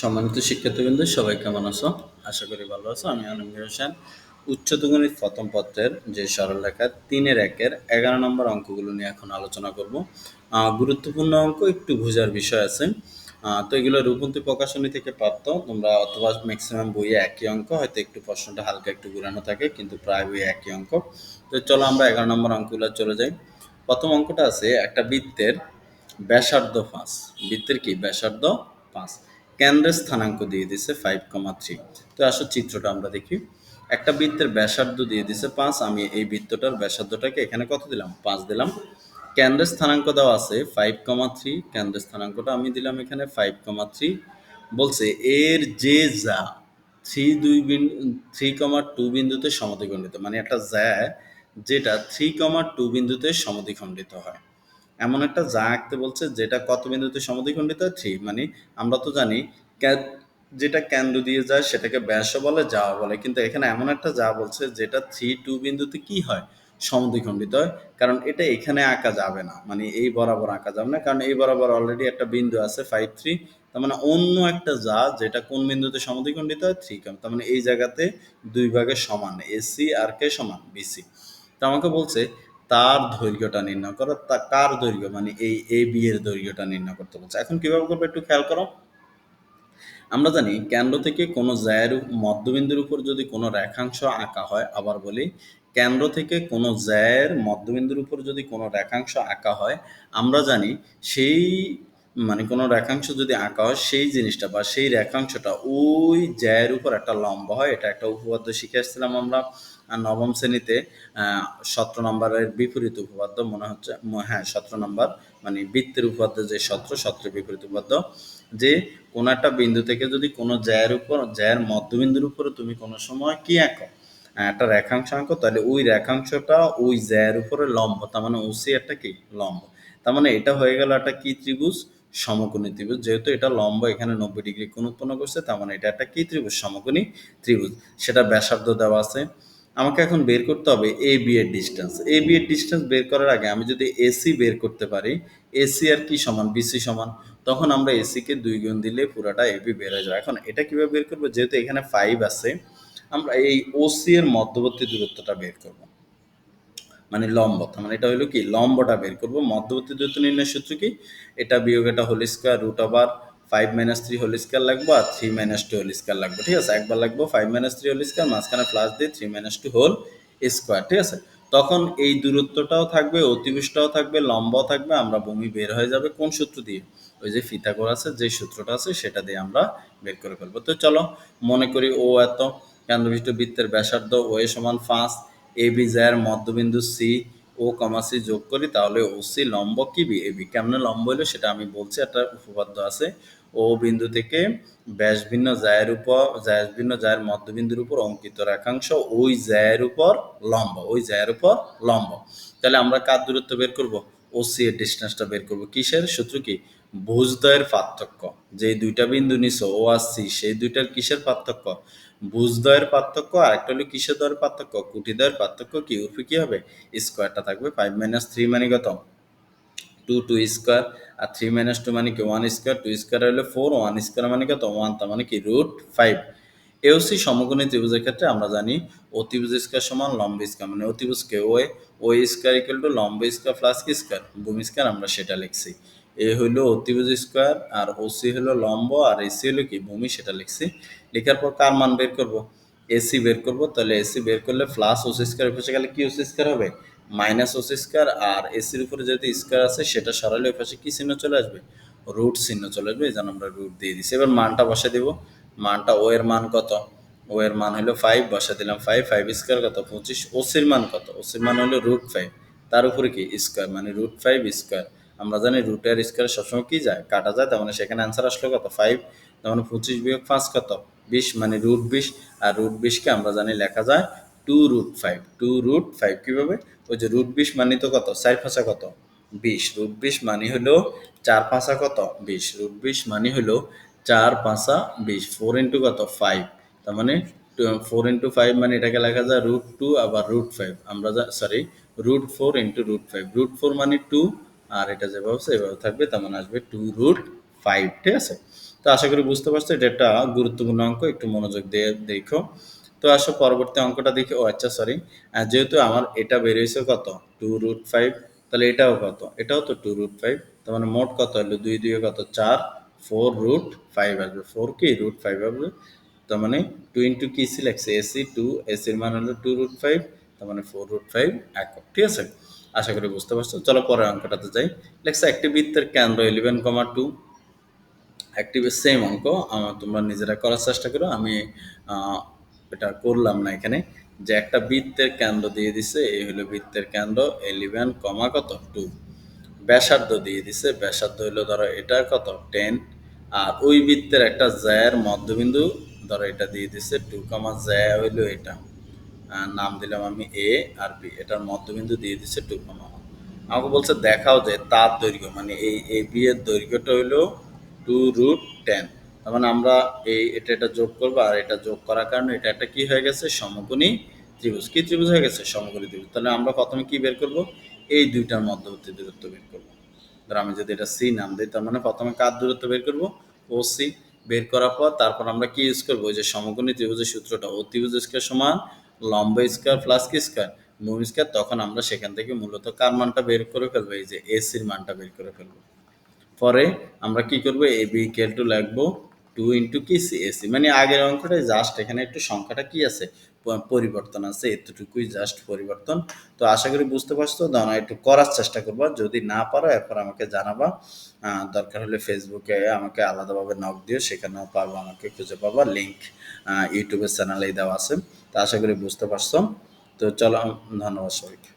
সম্মানিত শিক্ষার্থীবৃন্দ, সবাই কেমন আছো? আশা করি ভালো আছো। আমি আলমগীর হোসেন। উচ্চতর গণিত প্রথম পত্রের যে সরল রেখা তিনের একের এগারো নম্বর অঙ্কগুলো নিয়ে এখন আলোচনা করব। গুরুত্বপূর্ণ অঙ্ক, একটু বোঝার বিষয় আছে। তো এগুলো রূপন্তী প্রকাশনী থেকে প্রাপ্ত তোমরা অথবা ম্যাক্সিমাম বইয়ে একই অঙ্ক, হয়তো একটু প্রশ্নটা হালকা একটু ঘুরানো থাকে, কিন্তু প্রায় বইয়ে একই অঙ্ক। তো চলো আমরা এগারো নম্বর অঙ্কগুলো চলে যাই। প্রথম অঙ্কটা আছে একটা বৃত্তের ব্যাসার্ধ পাঁচ। বৃত্তের কি? ব্যাসার্ধ পাঁচ। কেন্দ্রের স্থানাঙ্ক দিয়ে দিছে ফাইভ কমা থ্রি তো আসো চিত্রটা আমরা দেখি। একটা বৃত্তের ব্যাসার্ধ দিয়ে দিছে পাঁচ, আমি এই বৃত্তটার ব্যাসার্ধটাকে এখানে কত দিলাম? পাঁচ দিলাম। কেন্দ্রের স্থানাঙ্ক দেওয়া আছে ফাইভ কমা থ্রি কেন্দ্রের স্থানাঙ্কটা আমি দিলাম এখানে ফাইভ কমা থ্রি বলছে এর যে যা থ্রি দুই বিন্দু থ্রি কমা টু বিন্দুতে সমদ্বিখণ্ডিত মানে একটা যা যেটা থ্রি কমা টু বিন্দুতে সমদ্বিখণ্ডিত হয়। এমন একটা যা আঁকতে বলছে যেটা কত বিন্দুতে সমদ্বিখণ্ডিত? থ্রি মানে আমরা তো জানি যেটা কেন্দ্র দিয়ে যায় সেটাকে ব্যাস বলে যা বলে। কিন্তু এখানে এমন একটা যা বলছে যেটা থ্রি টু বিন্দুতে কি হয়? সমদ্বিখণ্ডিত হয়। কারণ এটা এখানে আঁকা যাবে না। মানে এই বরাবর আঁকা যাবে না। কারণ এই বরাবর অলরেডি একটা বিন্দু আছে ফাইভ থ্রি তার মানে অন্য একটা যা যেটা কোন বিন্দুতে সমদ্বিখণ্ডিত হয়? থ্রি কম তার মানে এই জায়গাতে দুই ভাগে সমান এসি আর কে সমান বিসি তো আমাকে বলছে তার দৈর্ঘ্যটা নির্ণয় করো, তা কার দৈর্ঘ্য মানে এই এ বি এর দৈর্ঘ্যটা নির্ণয় করতে বলছে। এখন কীভাবে করবে একটু খেয়াল করো। আমরা জানি কেন্দ্র থেকে কোনো জায়ের মধ্যবিন্দুর উপর যদি কোনো রেখাংশ আঁকা হয়, আবার বলি কেন্দ্র থেকে কোনো জায়ের মধ্যবিন্দুর উপর যদি কোনো রেখাংশ আঁকা হয়, আমরা জানি সেই মানে কোনো রেখাংশ যদি আঁকা হয়, সেই জিনিসটা বা সেই রেখাংশটা ওই জ্যায়ের উপর একটা লম্বা হয়। এটা একটা উপপাদ্য শিখে আসছিলাম আমরা। নবম শ্রেণীতে সতেরো নম্বরের বিপরীত উপপাদ্য মনে হচ্ছে হ্যাঁ সতেরো নম্বর মানে বৃত্তের উপপাদ্য যে সত্র, সত্রের বিপরীত উপপাদ্য, যে কোনো একটা বিন্দু থেকে যদি কোনো জ্যায়ের উপর, জ্যায়ের মধ্যবিন্দুর উপরে তুমি কোনো সময় কি আঁকো? একটা রেখাংশ আঁকো, তাহলে ওই রেখাংশটা ওই জ্যায়ের উপরে লম্ব, তার মানে ওসি একটা কি? লম্ব। তার মানে এটা হয়ে গেল একটা কি ত্রিভুজ? সমকোণী ত্রিভুজ। যেহেতু এটা লম্ব, এখানে নব্বই ডিগ্রি কোণ উৎপন্ন করছে, তার মানে এটা একটা কি ত্রিভুজ? সমকোণী ত্রিভুজ। সেটা ব্যাসার্ধ দেওয়া আছে। আমাকে এখন বের করতে হবে এ বি এর ডিস্টেন্স এ বি এর ডিস্টেন্স বের করার আগে আমি যদি এসি বের করতে পারি এসি আর কি সমান? বিসি সমান? তখন আমরা এসি কে দুই গুণ দিলে পুরাটা এবি বের হয়ে যাবে। এখন এটা কীভাবে বের করব? যেহেতু এখানে ফাইভ আছে, আমরা এই ওসি এর মধ্যবর্তী দূরত্বটা বের করব। মানে লম্ব তার মানে এটা হলো কি? লম্বটা বের করব। মধ্যবর্তী দূরত্ব নির্ণয় সূত্র কি? এটা বিয়োগ এটা whole square root over five minus three whole square লাগবে আর three minus two whole square লাগবে, ঠিক আছে? একবার লাগবে five minus three whole square মাঝখানে প্লাস দিয়ে three minus two whole square ঠিক আছে? তখন এই দূরত্বটাও থাকবে অতিবৃষ্টাও থাকবে, লম্বাও থাকবে, আমরা বমি বের হয়ে যাবে কোন সূত্র দিয়ে? ওই যে ফিতাগোর আছে যে সূত্রটা আছে সেটা দিয়ে আমরা বের করে ফেলব। তো চলো, মনে করি ও এত কেন্দ্রবিষ্ট বৃত্তের ব্যাসার্ধ ও এ সমান পাঁচ, এ বি জ্যার মধ্যবিন্দু সি, ও কমাসি যোগ করি, তাহলে ও সি লম্ব কি বি? এ বি কেমনে লম্ব হলো সেটা আমি বলছি, একটা উপপাদ্য আছে ও বিন্দু থেকে ব্যাস ভিন্ন জায়ের উপর জায়ের ভিন্ন জায়ের মধ্যবিন্দুর উপর অঙ্কিত রেখাংশ, ওই জায়ের উপর লম্ব, ওই জায়ের উপর লম্ব। তাহলে আমরা কার দূরত্ব বের করব? সি এর ডিস্টেন্সটা বের করব। কিসের? সূত্র কি? ভুজদ্বয়ের পার্থক্য। যে দুইটা বিন্দু নিছো ও আর সি সেই দুইটার কিসের পার্থক্য? ভুজদ্বয়ের পার্থক্য আর একটা হলো কিসের দ্বয়ের পার্থক্য? কুটিদ্বয়ের পার্থক্য কি? উর্ফে কি হবে? স্কোয়ারটা থাকবে ফাইভ মাইনাস থ্রি মানে কত? টু টু স্কোয়ার আর থ্রি মাইনাস টু মানে কি ওয়ান স্কোয়ার টু স্কোয়ার হলে ফোর ওয়ান স্কোয়ার মানে কত? ওয়ান তার মানে কি রুট ফাইভ এওসি সমকোণী ত্রিভুজের ক্ষেত্রে আমরা জানি অতিভুজ স্কোয়ার সমান লম্ব স্কোয়ার মানে অতিভুজকে ও ও স্কোয়ার ইকুয়াল টু লম্ব স্কোয়ার প্লাস কি স্কোয়ার ভূমি স্কোয়ার আমরা সেটা লিখছি। এ হলো অতিভুজ স্কোয়ার আর ওসি হলো লম্ব, আর এসি হলো কি? ভূমি, সেটা লিখছি। লেখার পর কার মান বের করব? এসি বের করব, তাহলে এসি বের করলে প্লাস ওসি স্কোয়ার পাশে গেলে কি ওসি স্কোয়ার হবে? মাইনাস ওসি স্কোয়ার, আর এসির উপরে যেহেতু স্কোয়ার আছে, সেটা সরালে ওই পাশে কি চিহ্ন চলে আসবে? রুট চিহ্ন চলে আসবে, এই জন্য আমরা রুট দিয়ে দিচ্ছি এবার মানটা বসে দিব। মানটা ও এর মান কত? ও এর মান হলো ফাইভ বসা দিলাম ফাইভ ফাইভ স্কোয়ার কত? পঁচিশ। ওসির মান কত? ওসির মান হলো রুট ফাইভ তার উপরে কি? স্কোয়ার মানে রুট ফাইভ স্কোয়ার আমরা জানি রুটের স্কোয়ার সবসময় কি যায়? কাটা যায়, তার মানে সেখানে অ্যান্সার আসলো কত? ফাইভ তার মানে পঁচিশ বিয়োগ পাঁচ কত? বিশ মানে রুট বিশ। আর রুট বিশকে আমরা জানি লেখা যায় two root five two root five কীভাবে? ওই যে রুট বিশ মানে তো কত? চার ফাঁসা কত? বিশ। রুট বিশ মানে হলো চার পাঁচা কত? বিশ। রুট বিশ মানে হলো চার পাঁচা বিশ। ফোর ইন্টু কত? ফাইভ তার মানে ফোর ইন্টু ফাইভ মানে এটাকে লেখা যায় রুট টু আবার রুট ফাইভ আমরা sorry root four into root five root four মানে টু আর এটা যেভাবে এভাবে থাকবে, তার মানে আসবে টু রুট ফাইভ ঠিক আছে? তো আশা করি বুঝতে পারছ, এটা একটা গুরুত্বপূর্ণ অঙ্ক। একটু মনোযোগ দিয়ে দেখো। তো আসো পরবর্তী অঙ্কটা দেখি। ও আচ্ছা সরি যেহেতু আমার এটা বেরিয়েছে কত? টু রুট ফাইভ তাহলে এটাও কত? এটাও তো টু রুট ফাইভ তার মানে মোট কত হলো? দুই দুই কত? চার ফোর রুট ফাইভ আসবে। ফোর কি? রুট ফাইভ আসবে। তার মানে টু ইন্টু কি সিলেক্স এসি টু এসির মান হলো টু রুট ফাইভ তার মানে ফোর রুট ফাইভ একক ঠিক আছে? আশা করি বুঝতে পারছ। চলো পরের অঙ্কটাতে যাই। লেখছে একটি বৃত্তের কেন্দ্র ইলেভেন কমা টু একটি সেম অঙ্ক। আহ, তোমরা নিজেরা করার চেষ্টা করো। আমি এটা করলাম না এখানে, যে একটা বৃত্তের কেন্দ্র দিয়ে দিছে, এই হলো বৃত্তের কেন্দ্র এলিভেন কমা কত? টু ব্যাসার্ধ দিয়ে দিছে, ব্যাসার্ধ হইল ধরো এটা কত? টেন আর ওই বৃত্তের একটা জ্যার মধ্যবিন্দু, ধরো এটা দিয়ে দিছে টু কমা জ্যা হইল এটা। নাম দিলাম আমি এ আর বি এটার মধ্যবিন্দু দিয়ে দিছে টু কমা আমাকে বলছে দেখাও যে তার দৈর্ঘ্য মানে এই এ বি এর দৈর্ঘ্যটা হইল টু রুট টেন তার মানে আমরা এই এটা এটা যোগ করব আর এটা যোগ করার কারণে এটা একটা কি হয়ে গেছে? সমকোণী ত্রিভুজ। কি ত্রিভুজ হয়ে গেছে? সমকোণী ত্রিভুজ। তাহলে আমরা প্রথমে কি বের করব? এই দুইটার মধ্যবর্তী দূরত্ব বের করব। ধর আমি যদি এটা সি নাম দিই, তার মানে প্রথমে কার দূরত্ব বের করব? ও সি বের করার পর তারপর আমরা কি ইউজ করব? যে সমকোণী ত্রিভুজের সূত্রটা ও ত্রিভুজ স্কোয়ার সমান লম্ব স্কোয়ার প্লাস কি স্কোয়ার মুভ স্কোয়ার তখন আমরা সেখান থেকে মূলত কার মানটা বের করে ফেলব? এই যে এসির মানটা বের করে ফেলব। পরে আমরা কি করব? এ বি ইকুয়াল টু লিখব টু ইন্টু কি সি এসি মানে আগের অঙ্কটা জাস্ট এখানে একটু সংখ্যাটা কি আছে? পরিবর্তন আছে, এতটুকুই জাস্ট পরিবর্তন। তো আশা করি বুঝতে পারছ দাঁড়া একটু করার চেষ্টা করবা। যদি না পারো, এরপর আমাকে জানাবা। দরকার হলে ফেসবুকে আমাকে আলাদাভাবে নক দিও, সেখানেও পাবো আমাকে খুঁজে পাবা। লিঙ্ক ইউটিউবের চ্যানেলেই দেওয়া আছে। তো আশা করি বুঝতে পারছ। তো চলো, ধন্যবাদ সবাইকে।